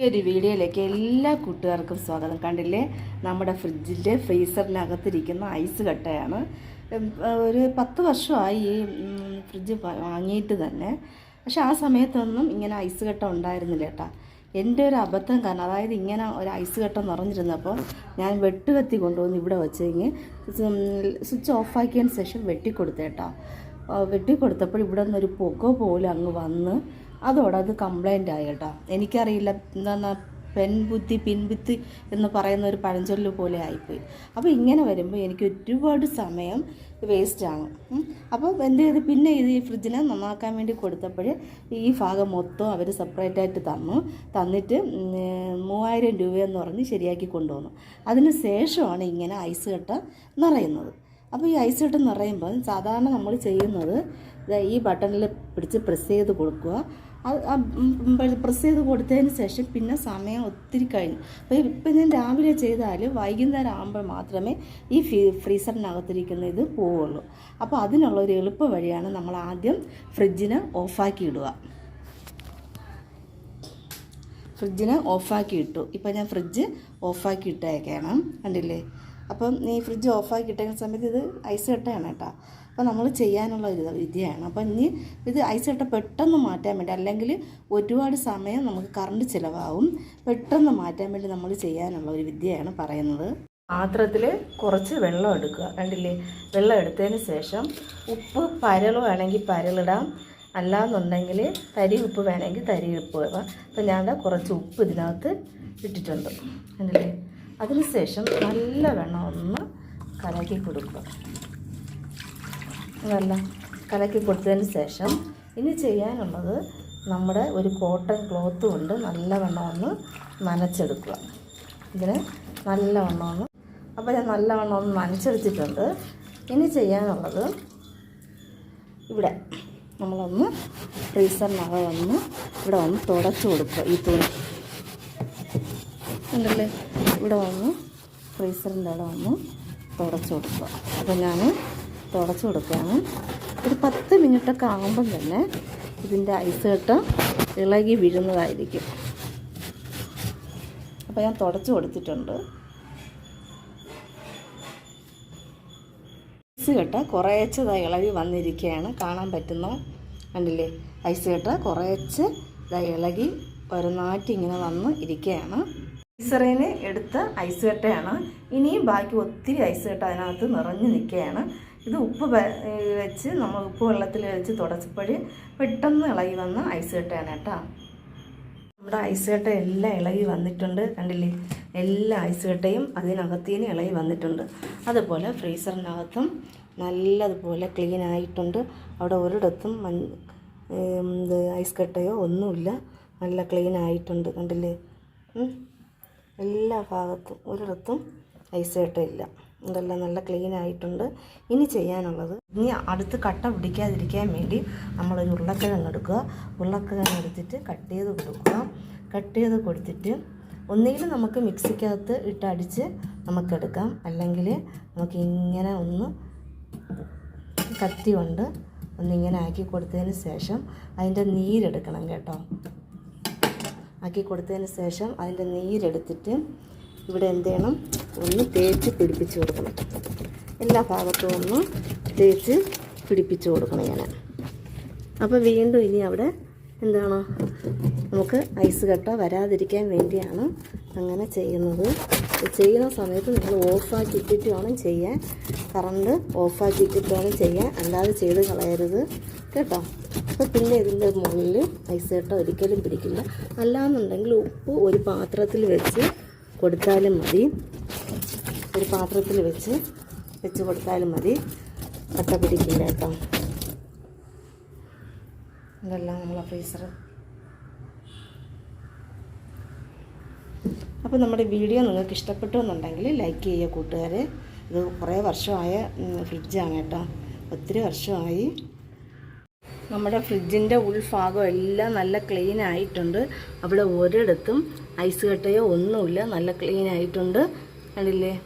ഈ ഒരു വീഡിയോയിലേക്ക് എല്ലാ കൂട്ടുകാർക്കും സ്വാഗതം. കണ്ടില്ലേ? നമ്മുടെ ഫ്രിഡ്ജിന്റെ ഫ്രീസറിനകത്തിരിക്കുന്ന ഐസ് കട്ടയാണ്. ഒരു പത്ത് വർഷമായി ഈ ഫ്രിഡ്ജ് വാങ്ങിയിട്ട് തന്നെ. പക്ഷെ ആ സമയത്തൊന്നും ഇങ്ങനെ ഐസ് കട്ട ഉണ്ടായിരുന്നില്ല കേട്ടാ. എന്റെ ഒരു അബദ്ധം കാരണം അതായത് ഇങ്ങനെ ഒരു ഐസ് കട്ട നിറഞ്ഞിരുന്നപ്പോൾ ഞാൻ വെട്ടുകത്തി കൊണ്ടുവന്ന് ഇവിടെ വെച്ചെങ്കിൽ സ്വിച്ച് ഓഫാക്കിയതിന് ശേഷം വെട്ടിക്കൊടുത്തേട്ടാ വെട്ടിക്കൊടുത്തപ്പോൾ ഇവിടെ നിന്നൊരു പുക പോലും അങ്ങ് വന്ന് അതോടെ അത് കംപ്ലൈന്റ് ആയി കേട്ടോ. എനിക്കറിയില്ല എന്താ പെൺബുദ്ധി പിൻബുദ്ധി എന്ന് പറയുന്ന ഒരു പഴഞ്ചൊല്ല് പോലെ ആയിപ്പോയി. അപ്പോൾ ഇങ്ങനെ വരുമ്പോൾ എനിക്ക് ഒരുപാട് സമയം വേസ്റ്റാണ് അപ്പോൾ എന്ത് ചെയ്ത്? പിന്നെ ഇത് ഈ ഫ്രിഡ്ജിനെ നന്നാക്കാൻ വേണ്ടി കൊടുത്തപ്പോൾ ഈ ഭാഗം മൊത്തം അവർ സെപ്പറേറ്റ് ആയിട്ട് തന്നു. തന്നിട്ട് മൂവായിരം രൂപയെന്ന് പറഞ്ഞ് ശരിയാക്കി കൊണ്ടുവന്നു. അതിന് ശേഷമാണ് ഇങ്ങനെ ഐസ് കട്ട നിറയുന്നത്. അപ്പോൾ ഈ ഐസ് ഇട്ടെന്ന് പറയുമ്പം സാധാരണ നമ്മൾ ചെയ്യുന്നത് ഈ ബട്ടണിൽ പിടിച്ച് പ്രസ് ചെയ്ത് കൊടുക്കുക. അത് പ്രസ് ചെയ്ത് കൊടുത്തതിന് ശേഷം പിന്നെ സമയം ഒത്തിരി കഴിഞ്ഞു. അപ്പോൾ ഇപ്പം ഞാൻ രാവിലെ ചെയ്താൽ വൈകുന്നേരം ആകുമ്പോൾ മാത്രമേ ഈ ഫീ ഫ്രീസറിനകത്തിരിക്കുന്ന ഇത് പോവുള്ളൂ. അപ്പോൾ അതിനുള്ള ഒരു എളുപ്പ വഴിയാണ് നമ്മൾ ആദ്യം ഫ്രിഡ്ജിനെ ഓഫാക്കി ഇടുക. ഫ്രിഡ്ജിനെ ഓഫാക്കി ഇട്ടു. ഇപ്പം ഞാൻ ഫ്രിഡ്ജ് ഓഫാക്കി ഇട്ടേക്കണം. കണ്ടില്ലേ? അപ്പം നീ ഫ്രിഡ്ജ് ഓഫാക്കി ഇട്ടേക്കുന്ന സമയത്ത് ഇത് ഐസ് കട്ടയാണ് കേട്ടോ. അപ്പോൾ നമ്മൾ ചെയ്യാനുള്ള ഒരു വിദ്യയാണ് അപ്പം ഇനി ഇത് ഐസ് കട്ട പെട്ടെന്ന് മാറ്റാൻ വേണ്ടി അല്ലെങ്കിൽ ഒരുപാട് സമയം നമുക്ക് കറണ്ട് ചിലവാകും. പെട്ടെന്ന് മാറ്റാൻ വേണ്ടി നമ്മൾ ചെയ്യാനുള്ള ഒരു വിദ്യയാണ് പറയുന്നത്. പാത്രത്തിൽ കുറച്ച് വെള്ളം എടുക്കുക. കണ്ടില്ലേ? വെള്ളം എടുത്തതിന് ശേഷം ഉപ്പ് പരൽ വേണമെങ്കിൽ പരലിടാം അല്ലാന്നുണ്ടെങ്കിൽ തരി ഉപ്പ് വേണമെങ്കിൽ തരി ഉപ്പ് ഇടാം. അപ്പം ഞാൻ കുറച്ച് ഉപ്പ് ഇതിനകത്ത് ഇട്ടിട്ടുണ്ട്. കണ്ടില്ലേ? അതിനുശേഷം നല്ല വെണ്ണം ഒന്ന് കലക്കി കൊടുക്കുക. നല്ല കലക്കി കൊടുത്തതിന് ശേഷം ഇനി ചെയ്യാനുള്ളത് നമ്മുടെ ഒരു കോട്ടൺ ക്ലോത്ത് കൊണ്ട് നല്ലവണ്ണം ഒന്ന് നനച്ചെടുക്കുക. ഇതിന് നല്ലവണ്ണം ഒന്ന് അപ്പോൾ ഞാൻ നല്ലവണ്ണം ഒന്ന് നനച്ചെടുത്തിട്ടുണ്ട്. ഇനി ചെയ്യാനുള്ളത് ഇവിടെ നമ്മളൊന്ന് ഫ്രീസറിനകം ഒന്ന് ഇവിടെ ഒന്ന് തുടച്ചു കൊടുക്കുക ഈ തുണി. ഉണ്ടല്ലേ? ഇവിടെ വന്ന് ഫ്രീസറിന്റെ അവിടെ വന്ന് തുടച്ചു കൊടുക്കുക. അപ്പോൾ ഞാൻ തുടച്ചു കൊടുക്കുകയാണ്. ഒരു പത്ത് മിനിറ്റൊക്കെ ആകുമ്പം തന്നെ ഇതിന്റെ ഐസ് കെട്ട് ഇളകി വീഴുന്നതായിരിക്കും. അപ്പോൾ ഞാൻ തുടച്ചു കൊടുത്തിട്ടുണ്ട്. ഐസ് കെട്ട് കുറേച്ചത് ഇളകി വന്നിരിക്കുകയാണ്. കാണാൻ പറ്റുന്ന കണ്ടില്ലേ? ഐസ് കെട്ട് കുറേച്ച് ഇളകി ഒരുനാറ്റി ഇങ്ങനെ വന്ന് ഇരിക്കുകയാണ്. ഐസറിന് എടുത്ത ഐസ് കട്ടയാണ് ഇനിയും ബാക്കി ഒത്തിരി ഐസ് കട്ട അതിനകത്ത് നിറഞ്ഞു നിൽക്കുകയാണ്. ഇത് ഉപ്പ് വെച്ച് നമ്മൾ ഉപ്പ് വെള്ളത്തിൽ വെച്ച് തുടച്ചപ്പോൾ പെട്ടെന്ന് ഇളകി വന്ന ഐസ് കട്ടയാണ് കേട്ടോ. നമ്മുടെ ഐസ് കട്ട എല്ലാം ഇളകി വന്നിട്ടുണ്ട്. കണ്ടില്ലേ? എല്ലാ ഐസ് കട്ടയും അതിനകത്തേന് ഇളകി വന്നിട്ടുണ്ട്. അതുപോലെ ഫ്രീസറിനകത്തും നല്ലതുപോലെ ക്ലീൻ ആയിട്ടുണ്ട്. അവിടെ ഒരിടത്തും മൺ ഐസ് കട്ടയോ ഒന്നുമില്ല. നല്ല ക്ലീൻ ആയിട്ടുണ്ട്. കണ്ടില്ലേ. എല്ലാ ഭാഗത്തും ഒരിടത്തും ഐസ് കട്ടയില്ല ഇതെല്ലാം നല്ല ക്ലീൻ ആയിട്ടുണ്ട്. ഇനി ചെയ്യാനുള്ളത് ഇനി അടുത്ത് കട്ട പിടിക്കാതിരിക്കാൻ വേണ്ടി നമ്മളൊരു ഉരുളക്കിഴങ്ങ് എടുക്കുക. ഉരുളക്കിഴങ്ങ് എടുത്തിട്ട് കട്ട് ചെയ്ത് കൊടുക്കുക. കട്ട് ചെയ്ത് കൊടുത്തിട്ട് ഒന്നുകിൽ നമുക്ക് മിക്സിക്കകത്ത് ഇട്ടടിച്ച് നമുക്കെടുക്കാം അല്ലെങ്കിൽ നമുക്ക് ഇങ്ങനെ ഒന്ന് കത്തി കൊണ്ട് ഒന്നിങ്ങനെ ആക്കി കൊടുത്തതിന് ശേഷം അതിന്റെ നീരെടുക്കണം കേട്ടോ. ആക്കി കൊടുത്തതിന് ശേഷം അതിന്റെ നീരെടുത്തിട്ട് ഇവിടെ എന്ത് ചെയ്യണം? ഒന്ന് തേച്ച് പിടിപ്പിച്ച് കൊടുക്കണം. എല്ലാ ഭാഗത്തും ഒന്ന് തേച്ച് പിടിപ്പിച്ച് കൊടുക്കണം ഇങ്ങനെ. അപ്പോൾ വീണ്ടും ഇനി അവിടെ എന്താണ്? നമുക്ക് ഐസ് കട്ട വരാതിരിക്കാൻ വേണ്ടിയാണ് അങ്ങനെ ചെയ്യുന്നത്. ചെയ്യുന്ന സമയത്ത് നിങ്ങൾ ഓഫാക്കി ഇട്ടിട്ട് വേണം ചെയ്യാൻ. കറണ്ട് ഓഫാക്കി ഇട്ടിട്ട് വേണം ചെയ്യാൻ. അല്ലാതെ ചെയ്ത് കളയരുത്. കേട്ടോ? അപ്പോൾ പിന്നെ ഇതിന്റെ മുകളിൽ ഐസ് കട്ട ഒരിക്കലും പിടിക്കില്ല. അല്ലാന്നുണ്ടെങ്കിൽ ഉപ്പ് ഒരു പാത്രത്തിൽ വെച്ച് കൊടുത്താലും മതി. ഒരു പാത്രത്തിൽ വെച്ച് വെച്ച് കൊടുത്താലും മതി. കട്ട പിടിക്കില്ല കേട്ടോ. ഇതെല്ലാം നമ്മളെ ഫ്രീസർ അപ്പോൾ നമ്മുടെ വീഡിയോ നിങ്ങൾക്ക് ഇഷ്ടപ്പെട്ടു എന്നുണ്ടെങ്കിൽ ലൈക്ക് ചെയ്യുക കൂട്ടുകാരെ. ഇത് കുറേ വർഷമായ ഫ്രിഡ്ജാണ് കേട്ടോ. ഒത്തിരി വർഷമായി നമ്മുടെ ഫ്രിഡ്ജിന്റെ ഉൾഭാഗം എല്ലാം നല്ല ക്ലീൻ ആയിട്ടുണ്ട്. അവിടെ ഒരിടത്തും ഐസ് കട്ടയോ ഒന്നുമില്ല. നല്ല ക്ലീൻ ആയിട്ടുണ്ട്. കണ്ടില്ലേ?